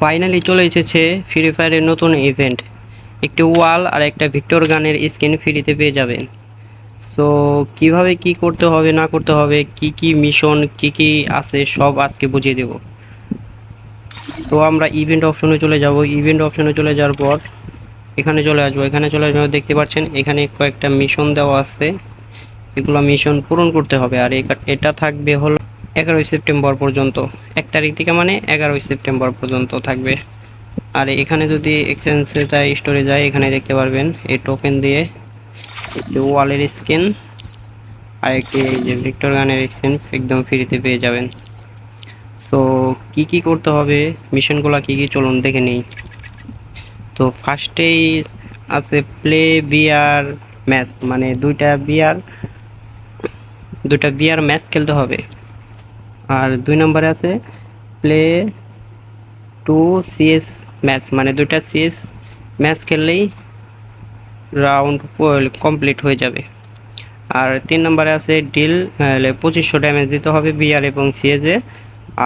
Finally চলে এসেছে free ফায়ারের নতুন ইভেন্ট একটি ওয়াল আর একটা ভিক্টর গানের স্ক্রিন ফ্রিতে পেয়ে যাবেন। সো কীভাবে কি করতে হবে, না করতে হবে, কি কি মিশন কি কি আছে, সব আজকে বুঝিয়ে দেব। তো আমরা ইভেন্ট অপশনে চলে যাব। ইভেন্ট অপশনে চলে যাওয়ার পর এখানে চলে আসব। এখানে চলে আসব, দেখতে পাচ্ছেন, এখানে কয়েকটা মিশন দেওয়া আছে। এগুলো মিশন পূরণ করতে হবে। আর এটা থাকবে হলো এগারোই সেপ্টেম্বর পর্যন্ত। এক তারিখ থেকে মানে এগারোই সেপ্টেম্বর পর্যন্ত থাকবে। আর এখানে যদি এক্সচেঞ্জে যায় স্টোরে যায় এখানে দেখতে পারবেন এই টোকেন দিয়ে একটি ওয়ালের স্কিন আর একটি যে ভিক্টর গানের এক্সচেঞ্জ একদম ফ্রিতে পেয়ে যাবেন। তো কি কি করতে হবে? মিশনগুলো কি কি? চলুন দেখে নেই। তো ফার্স্টেই আছে প্লে বিয়ার ম্যাচ মানে দুইটা বিয়ার দুইটা বিয়ার ম্যাচ খেলতে হবে। আর দুই নম্বরে আছে প্লে টু সিএস ম্যাচ মানে দুইটা সিএস ম্যাচ খেললেই রাউন্ড কমপ্লিট হয়ে যাবে। আর তিন নম্বরে আছে ডিল পঁচিশশো ড্যামেজ দিতে হবে বিআর এবং সিএজে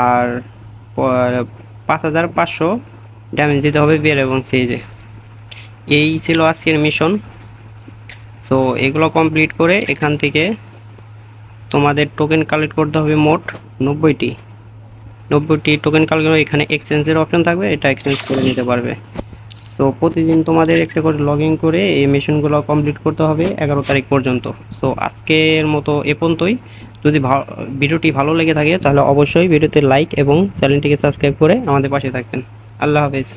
আর পাঁচ হাজার পাঁচশো ড্যামেজ দিতে হবে বিআর এবং সিএজে এই ছিল আজকের মিশন সো এগুলো কমপ্লিট করে এখান থেকে তোমাদের টোকেন কালেক্ট করতে হবে মোট নব্বইটি। নব্বইটি টোকেন কালেক্ট করে এখানে এক্সচেঞ্জের অপশন থাকবে, এটা এক্সচেঞ্জ করে নিতে পারবে। সো প্রতিদিন তোমাদের একটা করে লগ ইন করে এই মিশনগুলো কমপ্লিট করতে হবে এগারো তারিখ পর্যন্ত। সো আজকের মতো এ পর্যন্তই। যদি ভিডিওটি ভালো লেগে থাকে, তাহলে অবশ্যই ভিডিওতে লাইক এবং চ্যানেলটিকে সাবস্ক্রাইব করে আমাদের পাশে থাকবেন। আল্লাহ হাফেজ।